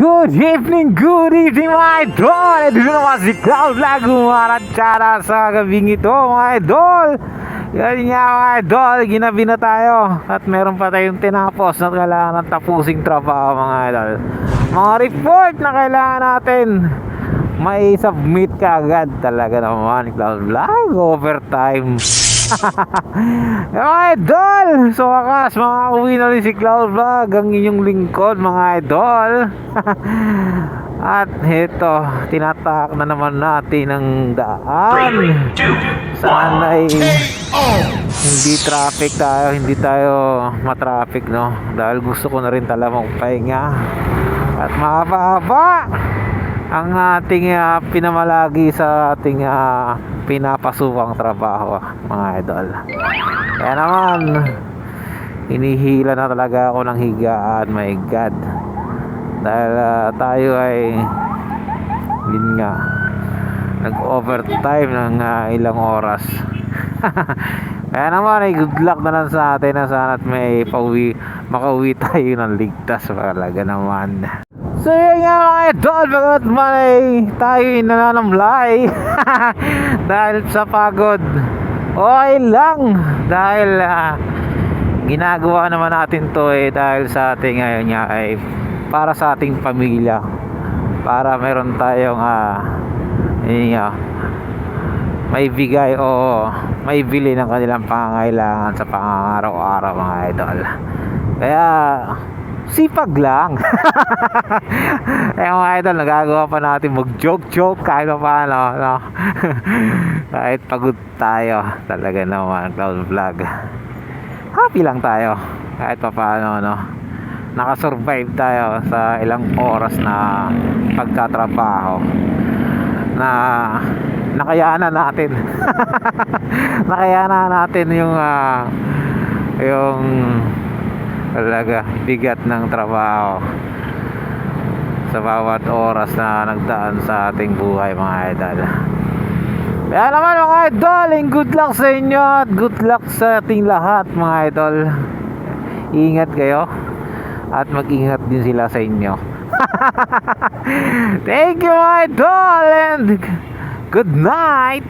Good evening, good evening mga idol! Ito na naman si Cloud Vlog Umarantsara sa gabing ito mga idol! Yan nga mga idol, ginabi na tayo. At meron pa tayong tinapos na kailangan ng tapusing trabaho mga idol. Mga report na kailangan natin. May submit ka agad talaga naman Cloud Vlog. Overtime idol! So wakas, mga uwi na rin si Cloud Vlog Ang inyong lingkod mga idol. At ito, tinatak na naman natin ang daan. Sana ay hindi traffic tayo, hindi tayo matraffic no? Dahil gusto ko na rin talaga magpahinga. At mahaba-haba ang ating ah, pinamalagi sa ating ah, pinapasukang trabaho mga idol. Kaya naman hinihila na talaga ako ng higaan my god. Dahil ah, tayo ay yun nga nag overtime ng ah, ilang oras. Kaya naman ay good luck na lang sa atin na sana at may pauwi makauwi tayo ng ligtas talaga naman So yun nga mga idol, bagat man ay tayo nananamlay. Dahil sa pagod. Okay lang. Dahil ah, ginagawa naman natin to eh Dahil sa ating ngayon nga ay para sa ating pamilya. Para meron tayong ah, yun nga, may bigay o may bili ng kanilang pangangailangan sa pangangaraw-araw mga idol. Kaya sipag lang. Eh mga idol nagagawa pa natin mag joke joke kahit pa paano no? kahit pagod tayo talaga naman cloud vlog. Happy lang tayo kahit pa paano no? Nakasurvive tayo sa ilang oras na pagkatrabaho na nakayanan natin. Nakayanan natin yung ah, yung talaga bigat ng trabaho. Sa bawat oras na nagdaan sa ating buhay mga idol. Kaya naman mga idol good luck sa inyo at good luck sa ating lahat mga idol. Ingat kayo at mag-ingat din sila sa inyo. Thank you mga idol and good night